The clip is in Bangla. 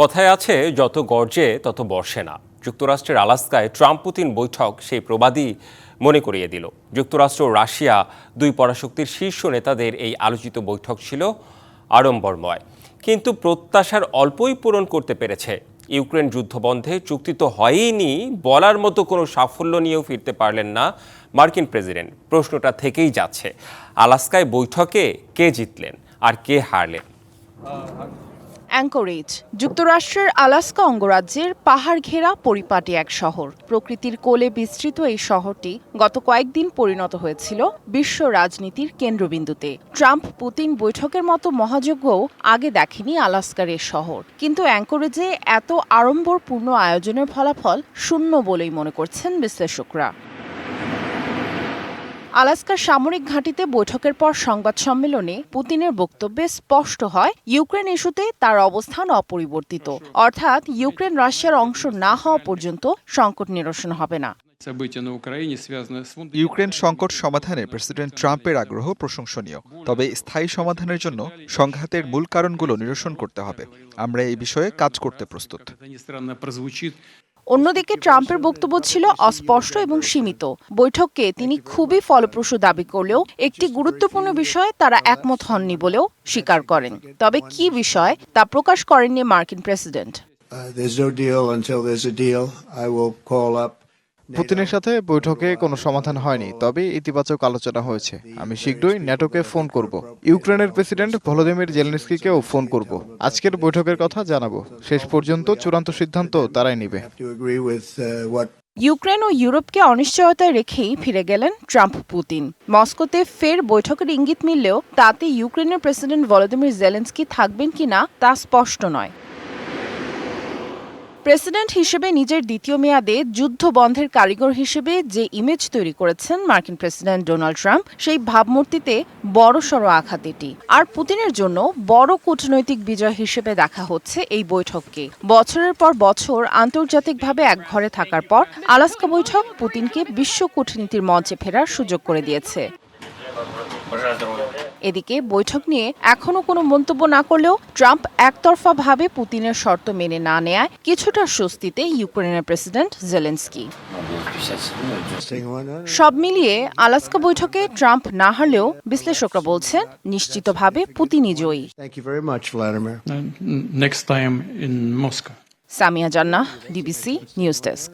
কথায় আছে, যত গর্জে তত বর্ষে না। যুক্তরাষ্ট্রের আলাস্কায় ট্রাম্প পুতিন বৈঠক সেই প্রবাদই মনে করিয়ে দিল। যুক্তরাষ্ট্র ও রাশিয়া দুই পরাশক্তির শীর্ষ নেতাদের এই আলোচিত বৈঠক ছিল আড়ম্বরময়। কিন্তু প্রত্যাশার অল্পই পূরণ করতে পেরেছে। ইউক্রেন যুদ্ধবন্ধে চুক্তি তো হয়ইনি, বলার মতো কোনো সাফল্য নিয়েও ফিরতে পারলেন না মার্কিন প্রেসিডেন্ট। প্রশ্নটা থেকেই যাচ্ছে, আলাস্কায় বৈঠকে কে জিতলেন আর কে হারলেন? অ্যাঙ্করেজ, যুক্তরাষ্ট্রের আলাস্কা অঙ্গরাজ্যের পাহাড় ঘেরা পরিপাটি এক শহর। প্রকৃতির কোলে বিস্তৃত এই শহরটি গত কয়েকদিন পরিণত হয়েছিল বিশ্ব রাজনীতির কেন্দ্রবিন্দুতে। ট্রাম্প পুতিন বৈঠকের মতো মহাযজ্ঞও আগে দেখেনি আলাস্কার এ শহর। কিন্তু অ্যাঙ্করেজে এত আড়ম্বরপূর্ণ আয়োজনের ফলাফল শূন্য বলেই মনে করছেন বিশ্লেষকরা। আলাস্কার সামরিক ঘাঁটিতে বৈঠকের পর সংবাদ সম্মেলনে পুতিনের বক্তব্যে স্পষ্ট হয় ইউক্রেন ইস্যুতে তার অবস্থান অপরিবর্তিত। অর্থাৎ ইউক্রেন রাশিয়ার অংশ না হওয়া পর্যন্ত সংকট নিরসন হবে না। ইউক্রেন সংকট সমাধানে প্রেসিডেন্ট ট্রাম্পের আগ্রহ প্রশংসনীয়। তবে স্থায়ী সমাধানের জন্য সংঘাতের মূল কারণগুলো নিরসন করতে হবে। আমরা এই বিষয়ে কাজ করতে প্রস্তুত। অন্যদিকে ট্রাম্পের বক্তব্য ছিল অস্পষ্ট এবং সীমিত। বৈঠককে তিনি খুবই ফলপ্রসূ দাবি করলেও একটি গুরুত্বপূর্ণ বিষয়ে তারা একমত হননি বলেও স্বীকার করেন। তবে কি বিষয় তা প্রকাশ করেননি মার্কিন president. uh, There's no deal until there's a deal. I will call up পুতিনের সাথে বৈঠকে কোনো সমাধান হয়নি তবে ইতিবাচক আলোচনা হয়েছে। আমি শীঘ্রই ন্যাটোকে ফোন করব। ইউক্রেনের প্রেসিডেন্ট ভলোদিমির জেলেনস্কিকেও ফোন করব। আজকের বৈঠকের কথা জানাব। শেষ পর্যন্ত চূড়ান্ত সিদ্ধান্ত তারাই নেবে। Uh, ইউক্রেন ও ইউরোপকে অনিশ্চয়তায় রেখেই ফিরে গেলেন ট্রাম্প পুতিন। মস্কোতে ফের বৈঠকের ইঙ্গিত মিললেও তাতে ইউক্রেনের প্রেসিডেন্ট ভলোদিমির জেলেন্সকি থাকবেন কিনা তা স্পষ্ট নয়। প্রেসিডেন্ট হিসেবে নিজের দ্বিতীয় মেয়াদে যুদ্ধ বন্ধের কারিগর হিসেবে যে ইমেজ তৈরি করেছেন মার্কিন প্রেসিডেন্ট ডোনাল্ড ট্রাম্প, সেই ভাবমূর্তিতে বড়সড় আঘাত এটি। আর পুতিনের জন্য বড় কূটনৈতিক বিজয় হিসেবে দেখা হচ্ছে এই বৈঠককে। বছরের পর বছর আন্তর্জাতিকভাবে একঘরে থাকার পর আলাস্কা বৈঠক পুতিনকে বিশ্ব কূটনীতির মঞ্চে ফেরার সুযোগ করে দিয়েছে। এদিকে বৈঠক নিয়ে এখনও কোনো মন্তব্য না করলেও ট্রাম্প একতরফাভাবে পুতিনের শর্ত মেনে না নেয় কিছুটা স্বস্তিতে ইউক্রেনের প্রেসিডেন্ট জেলেন্সকি. সব মিলিয়ে আলাস্কা বৈঠকে ট্রাম্প না হারলেও বিশ্লেষকরা বলছেন নিশ্চিতভাবে পুতিনই জয়ী. সামিয়া জান্নাহ ডিবিসি নিউজ ডেস্ক